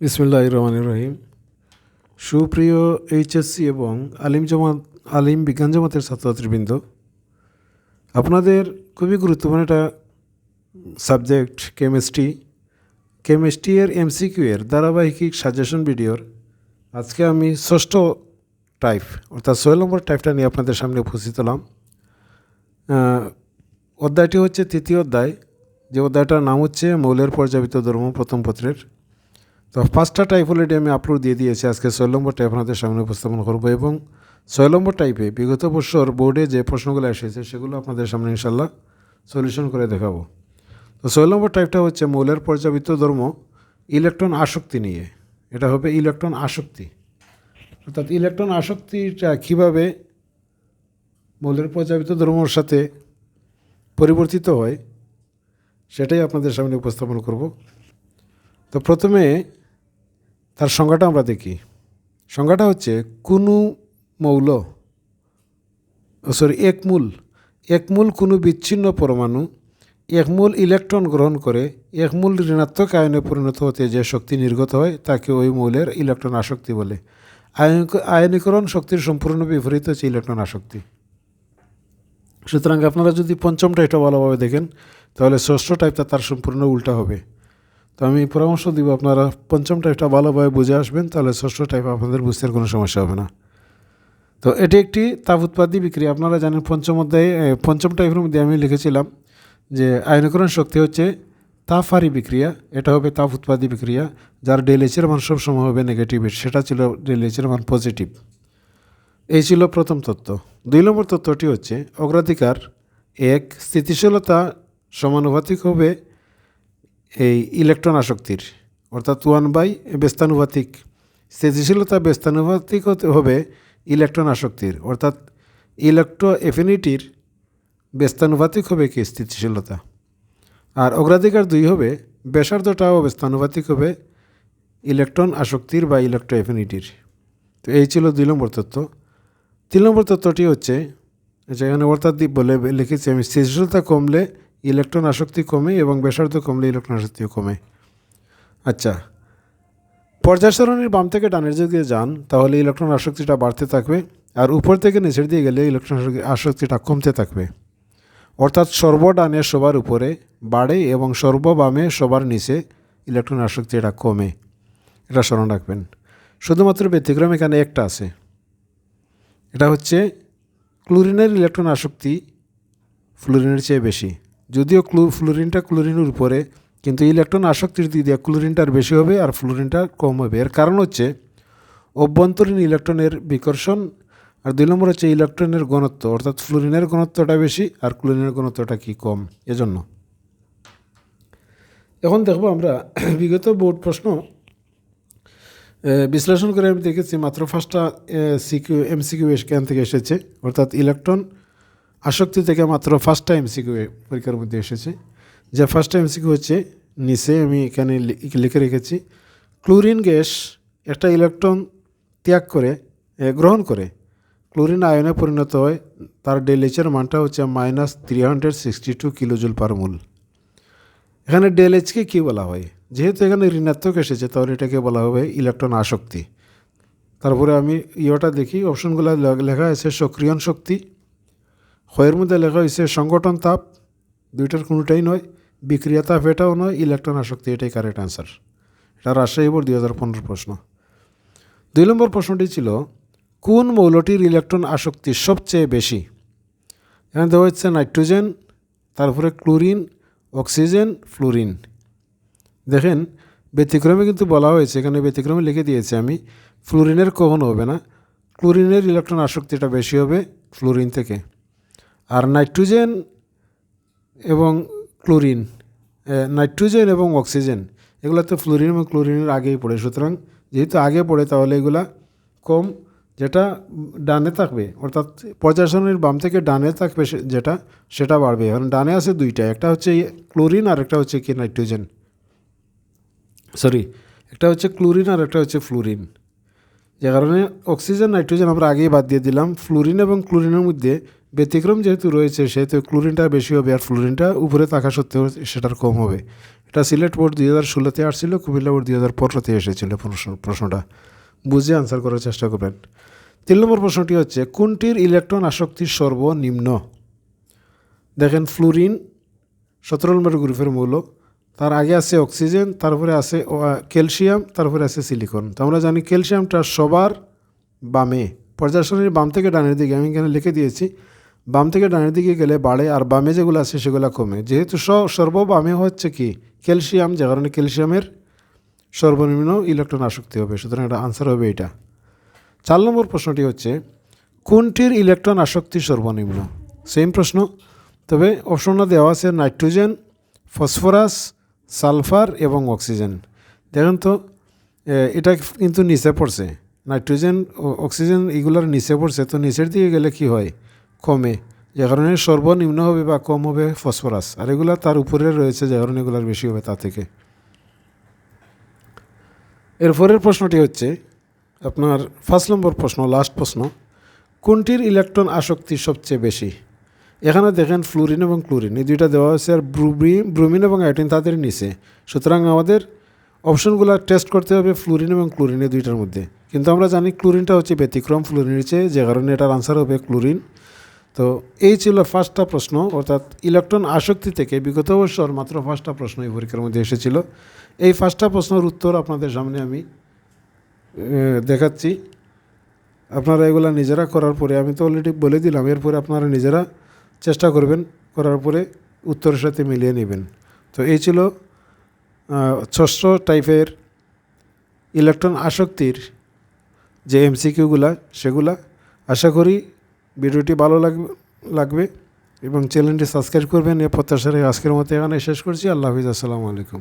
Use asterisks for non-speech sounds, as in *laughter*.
বিসমুল্লাহ রহমান রহিম। সুপ্রিয় এইচএসসি এবং আলিম জামাত, আলিম বিজ্ঞান জামাতের ছাত্রছাত্রীবৃন্দ, আপনাদের খুবই গুরুত্বপূর্ণ একটা সাবজেক্ট, কেমিস্ট্রি। কেমিস্ট্রি এর এমসিকিউ এর ধারাবাহিক সাজেশন ভিডিওর আজকে আমি ষষ্ঠ টাইপ, অর্থাৎ ছয় নম্বর টাইপটা নিয়ে আপনাদের সামনে উপস্থিত হলাম। অধ্যায়টি হচ্ছে তৃতীয় অধ্যায়। যে অধ্যায়টার নাম হচ্ছে মৌলের পর্যাপিত ধর্ম প্রথম পত্রের। তো পাঁচটা টাইপ অলরেডি আমি আপলোড দিয়ে দিয়েছি। আজকে ছয় নম্বর টাইপ আপনাদের সামনে উপস্থাপন করব এবং ছয় নম্বর টাইপে বিগত বছর বোর্ডে যে প্রশ্নগুলো এসেছে সেগুলো আপনাদের সামনে ইনশাল্লাহ সলিউশন করে দেখাবো। তো ছয় নম্বর টাইপটা হচ্ছে মৌলের পর্যাবৃত্ত ধর্ম ইলেকট্রন আসক্তি নিয়ে। এটা হবে ইলেকট্রন আসক্তি। অর্থাৎ ইলেকট্রন আসক্তিটা কীভাবে মৌলের পর্যাপিত ধর্মর সাথে পরিবর্তিত হয়, সেটাই আপনাদের সামনে উপস্থাপন করব। তো প্রথমে তার সংজ্ঞাটা আমরা দেখি। সংজ্ঞাটা হচ্ছে কোনো মৌল সরি, একমূল। একমূল কোনো বিচ্ছিন্ন পরমাণু। একমূল ইলেকট্রন গ্রহণ করে একমূল ঋণাত্মক আয়নে পরিণত হতে যে শক্তি নির্গত হয়, তাকে ওই মৌলের ইলেকট্রন আসক্তি বলে। আয়ন- আয়নীকরণ শক্তির সম্পূর্ণ বিপরীত হচ্ছে ইলেকট্রন আসক্তি। সুতরাং আপনারা যদি পঞ্চমটা এটা ভালোভাবে দেখেন, তাহলে ষষ্ঠ টাইপটা তার সম্পূর্ণ উল্টা হবে। তো আমি পরামর্শ দিব আপনারা পঞ্চম টাইপটা ভালোভাবে বুঝে আসবেন, তাহলে ষষ্ঠ টাইপ আপনাদের বুঝতে কোনো সমস্যা হবে না। তো এটি একটি তাপ উৎপাদী বিক্রিয়া। আপনারা জানেন পঞ্চম অধ্যায়ে পঞ্চম টাইপের মধ্যে আমি লিখেছিলাম যে আয়নকরণ শক্তি হচ্ছে তাপহারি বিক্রিয়া। এটা হবে তাপ উৎপাদী বিক্রিয়া, যার ডেলেচের মান সবসময় হবে নেগেটিভ সেটা ছিল ডেলেচের মান পজিটিভ এই ছিল প্রথম তত্ত্ব। দুই নম্বর তত্ত্বটি হচ্ছে অগ্রাধিকার এক স্থিতিশীলতা সমানুপাতিক হবে এই ইলেকট্রন আসক্তির, অর্থাৎ ওয়ান বাই ব্যস্তানুপাতিক স্থিতিশীলতা ব্যস্তানুপাতিক হবে ইলেকট্রন আসক্তির, অর্থাৎ ইলেকট্রো এফিনিটির ব্যস্তানুপাতিক হবে কি স্থিতিশীলতা? আর অগ্রাধিকার দুই হবে, ব্যাসার্ধটাও ব্যস্তানুপাতিক হবে ইলেকট্রন আসক্তির বা ইলেকট্রো এফিনিটির। তো এই ছিল দুই নম্বর তত্ত্ব। তিন নম্বর তত্ত্বটি হচ্ছে, যেখানে অর্থাৎ বলে লিখেছি আমি, স্থিতিশীলতা কমলে ইলেকট্রন আসক্তি কমে এবং ব্যাসার্ধ কমলে ইলেকট্রন আসক্তিও কমে। আচ্ছা পর্যায় বাম থেকে ডানের দিকে যান, তাহলে ইলেকট্রন আসক্তিটা বাড়তে থাকবে আর উপর থেকে নিচের দিয়ে গেলে ইলেকট্রন আসক্তি- আসক্তিটা কমতে থাকবে। অর্থাৎ সর্বডানে সবার উপরে বাড়ে এবং সর্ববামে সবার নিচে ইলেকট্রন আসক্তিটা কমে। এটা স্মরণ রাখবেন। শুধুমাত্র ব্যতিক্রম এখানে একটা আছে। এটা হচ্ছে ক্লোরিনের ইলেকট্রন আসক্তি ফ্লোরিনের চেয়ে বেশি। যদিও ক্লু, ফ্লোরিনটা ক্লোরিনের উপরে, কিন্তু ইলেকট্রন আসক্তির দিক দিয়ে ক্লোরিনটার বেশি হবে আর ফ্লোরিনটা কম হবে। এর কারণ হচ্ছে অভ্যন্তরীণ ইলেকট্রনের বিকর্ষণ আর দুই নম্বর হচ্ছে ইলেকট্রনের ঘনত্ব, অর্থাৎ ফ্লোরিনের ঘনত্বটা বেশি আর ক্লোরিনের ঘনত্বটা কি কম? এজন্য। এখন দেখব আমরা *clears throat* বিগত বোর্ড প্রশ্ন বিশ্লেষণ করে আমি দেখেছি মাত্র ফার্স্টটা সিকিউ, এমসিকিউ এখান থেকে এসেছে, অর্থাৎ ইলেকট্রন আসক্তি থেকে মাত্র ফার্স্টটা এমসিকিউ পরীক্ষার মধ্যে এসেছে। যে ফার্স্টটা এমসিকিউ হচ্ছে, নিচে আমি এখানে লিখে রেখেছি ক্লোরিন গ্যাস একটা ইলেকট্রন ত্যাগ করে গ্রহণ করে ক্লোরিন আয়নে পরিণত হয়, তার ডেলিচের মানটা হচ্ছে minus three hundred sixty two kilojoule per mole এখানে ডেলএইচকে কী বলা হয়? যেহেতু এখানে ঋণাত্মক এসেছে, তাহলে এটাকে বলা হবে ইলেকট্রন আসক্তি। তারপরে আমি ইয়েটা দেখি অপশনগুলো লেখা আছে সক্রিয়ণ শক্তি। ক্ষয়ের মধ্যে লেখা হয়েছে সংগঠন তাপ, দুইটার কোনোটাই নয়, বিক্রিয়া তাপ এটাও নয়, ইলেকট্রন আসক্তি এটাই কারেক্ট আনসার। এটা রাজশাহী বোর্ড দুই হাজার পনেরো প্রশ্ন। দুই নম্বর প্রশ্নটি ছিল, কোন মৌলটির ইলেকট্রন আসক্তি সবচেয়ে বেশি? এখানে দেওয়া হচ্ছে নাইট্রোজেন, তারপরে ক্লোরিন, অক্সিজেন, ফ্লোরিন। দেখেন, ব্যতিক্রমে কিন্তু বলা হয়েছে, এখানে ব্যতিক্রমে লিখে দিয়েছি আমি, ফ্লোরিনের কখনো হবে না, ক্লোরিনের ইলেকট্রন আসক্তিটা বেশি হবে ফ্লোরিন থেকে। আর নাইট্রোজেন এবং ক্লোরিন নাইট্রোজেন এবং অক্সিজেন এগুলো তো ফ্লোরিন এবং ক্লোরিনের আগেই পড়ে। সুতরাং যেহেতু আগে পড়ে, তাহলে এগুলা কম যেটা ডানে থাকবে, অর্থাৎ পর্যায়সনের বাম থেকে ডানে থাকবে যেটা, সেটা বাড়বে। কারণ ডানে আছে দুইটা, একটা হচ্ছে ক্লোরিন আর একটা হচ্ছে কি নাইট্রোজেন। সরি, একটা হচ্ছে ক্লোরিন আর একটা হচ্ছে ফ্লোরিন। যে কারণে অক্সিজেন, নাইট্রোজেন আমরা আগেই বাদ দিয়ে দিলাম। ফ্লোরিন এবং ক্লোরিনের মধ্যে ব্যতিক্রম যেহেতু রয়েছে, সেহেতু ক্লোরিনটা বেশি হবে আর ফ্লোরিনটা উপরে থাকা সত্ত্বেও সেটার কম হবে। এটা সিলেট বোর্ড দুই হাজার ষোলোতে আসছিল, কুমিল্লা বোর্ড দুই হাজার পনেরোতে এসেছিল প্রশ্ন, প্রশ্নটা। বুঝে আনসার করার চেষ্টা করবেন। তিন নম্বর প্রশ্নটি হচ্ছে, কোনটির ইলেকট্রন আসক্তির সর্বনিম্ন? দেখেন ফ্লোরিন সতেরো নম্বর গ্রুপের মৌল, তার আগে আছে অক্সিজেন তারপরে আছে ক্যালসিয়াম তারপরে আছে সিলিকন তো আমরা জানি ক্যালসিয়ামটা সবার বামে। পর্যায়সারণীর বাম থেকে ডানের দিকে, আমি এখানে লিখে দিয়েছি বাম থেকে ডানের দিকে গেলে বাড়ে আর বামে যেগুলো আছে সেগুলো কমে। যেহেতু স- সর্ববামে হচ্ছে কি? ক্যালসিয়াম, যে কারণে ক্যালসিয়ামের সর্বনিম্ন ইলেকট্রন আসক্তি হবে। সুতরাং এটা আনসার হবে এটা চার নম্বর প্রশ্নটি হচ্ছে, কোনটির ইলেকট্রন আসক্তি সর্বনিম্ন? সেম প্রশ্ন। তবে অপশনটা দেওয়া আছে নাইট্রোজেন, ফসফরাস, সালফার এবং অক্সিজেন। দেখেন তো এটা কিন্তু নিচে পড়ছে। নাইট্রোজেন অক্সিজেন এগুলোর নিচে পড়ছে। তো নিচের দিকে গেলে কি হয়? কমে। যে কারণে সর্বনিম্ন হবে বা কম হবে ফসফরাস। আর এগুলো তার উপরে রয়েছে যে কারণে এগুলোর বেশি হবে তা থেকে। এরপরের প্রশ্নটি হচ্ছে, আপনার ফার্স্ট নম্বর প্রশ্ন লাস্ট প্রশ্ন, কোনটির ইলেকট্রন আসক্তি সবচেয়ে বেশি? এখানে দেখেন ফ্লুরিন এবং ক্লোরিন এই দুইটা দেওয়া হয়েছে, আর ব্রুবি ব্রুমিন এবং আয়োডিন তাদের নিচে। সুতরাং আমাদের অপশনগুলো টেস্ট করতে হবে ফ্লুরিন এবং ক্লোরিন এই দুইটার মধ্যে। কিন্তু আমরা জানি ক্লোরিনটা হচ্ছে ব্যতিক্রম ফ্লুরিনের চেয়ে যে কারণে এটার আনসার হবে ক্লোরিন তো এই ছিল ফার্স্টটা প্রশ্ন, অর্থাৎ ইলেকট্রন আসক্তি থেকে বিগত বছর মাত্র ফার্স্টটা প্রশ্ন এই পরীক্ষার মধ্যে এসেছিল। এই ফার্স্টটা প্রশ্নের উত্তর আপনাদের সামনে আমি দেখাচ্ছি। আপনারা এগুলা নিজেরা করার পরে, আমি তো অলরেডি বলে দিলাম, এরপরে আপনারা নিজেরা চেষ্টা করবেন, করার পরে উত্তরের সাথে মিলিয়ে নেবেন। তো এই ছিল ষষ্ঠ টাইপের ইলেকট্রন আসক্তির যে এমসিকিউগুলা সেগুলা। আশা করি ভিডিওটি ভালো লাগবে লাগবে এবং চ্যানেলটি সাবস্ক্রাইব করবেন। এ প্রত্যাশা আজকের মতো এখানে শেষ করছি। আল্লাহ হাফিজ। আসসালামু আলাইকুম।